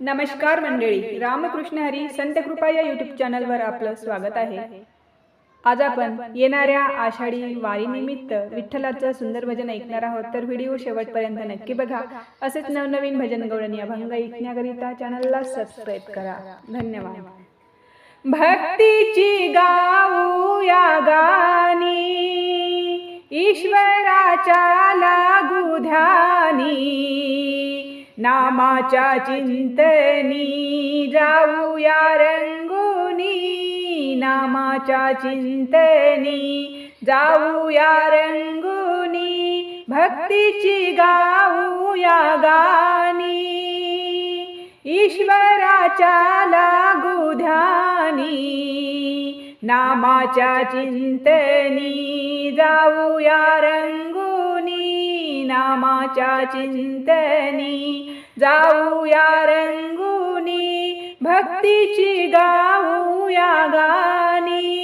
नमस्कार मंडळी रामकृष्ण हरी संत कृपा या युट्यूब चॅनलवर आपलं स्वागत आहे. आज आपण येणाऱ्या आषाढी वारीनिमित्त विठ्ठलाचं सुंदर भजन ऐकणार आहोत. तर व्हिडिओ शेवटपर्यंत नक्की बघा. असेच नवनवीन भजन गवळणी अभंग ऐकण्याकरिता चॅनलला सबस्क्राईब करा. धन्यवाद. भक्तीची गाऊ या गाणी. ईश्वराच्या लागू ध्यानी नामाच्या चिंतनी जाऊया रंगुनी नामाच्या चिंतनी जाऊया रंगुनी भक्तीची गाऊया गाणी. ईश्वराच्या लागू ध्यानी नामाच्या चिंतनी जाऊया रंगुनी. नामाच्या चिंतनी जाऊया रंगुनी. भक्तीची गाऊया गाणी.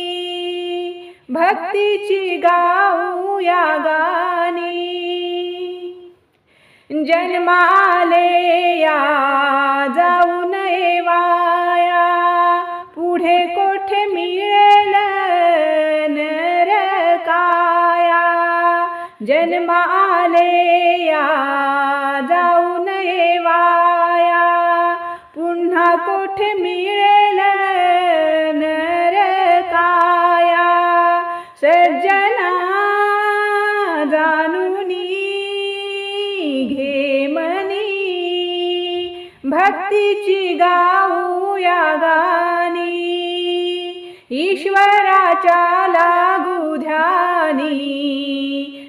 भक्तीची गाऊया गाणी. जन्माले या जन्माले या जाऊ नये वाया पुन्हा कोठे मिळेल नरकाया? सज्जना जाणूनी घे मनी. भक्तीची गाऊया गाणी. ईश्वराच्या लागू ध्यानी.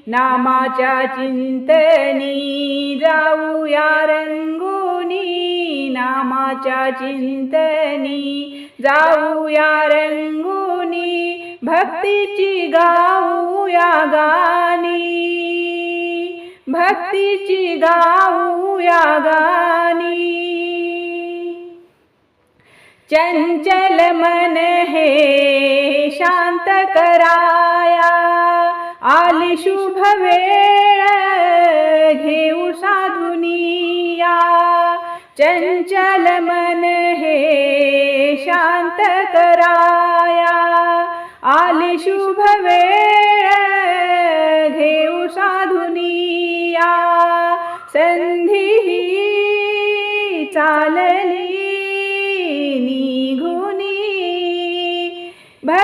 नामाच्या चिंतनी जाऊया रंगुनी. नामाच्या चिंतनी जाऊया रंगुनी. भक्तीची गाऊया गाणी. भक्तीची गाऊया गाणी. चंचल मन हे शांत कराय. शुभ वेळ घेऊ साधुनिया. चंचल मन हे शांत कराया. आली शुभ वेळ घेऊ साधुनिया. संधी चालली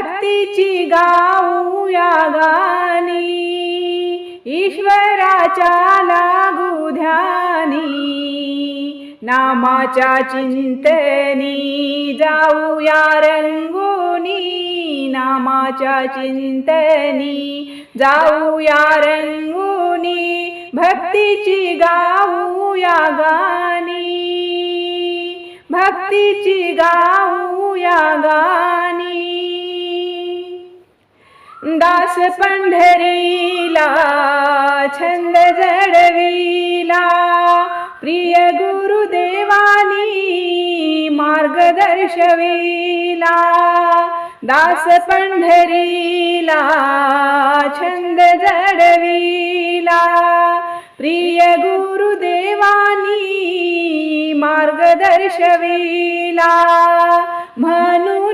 भक्तीची गाऊया गाणी ईश्वराच्या लागू ध्यानी नामाच्या चिंतनी जाऊया रंगुनी नामाच्या चिंतनी जाऊया रंगुनी भक्तीची गाऊया गाणी भक्तीची गाऊया गाणी. दास पंढरीला छंद जडविला. प्रिय गुरुदेवानी मार्ग दर्शविला. दास पंढरीला छंद जडविला. प्रिय गुरुदेवानी मार्ग दर्शविला. म्हणून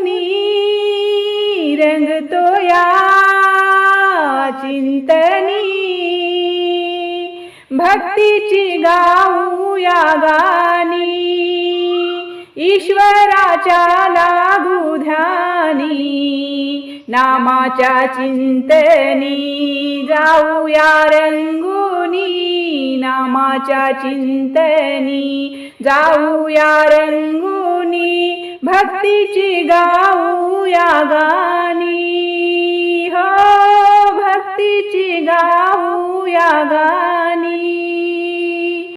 भक्तीची गाऊया गाणी. ईश्वराच्या लागू ध्यानी. नामाच्या चिंतनी जाऊया रंगुनी. नामाच्या चिंतनी जाऊया रंगुनी. भक्तीची गाऊया गाणी.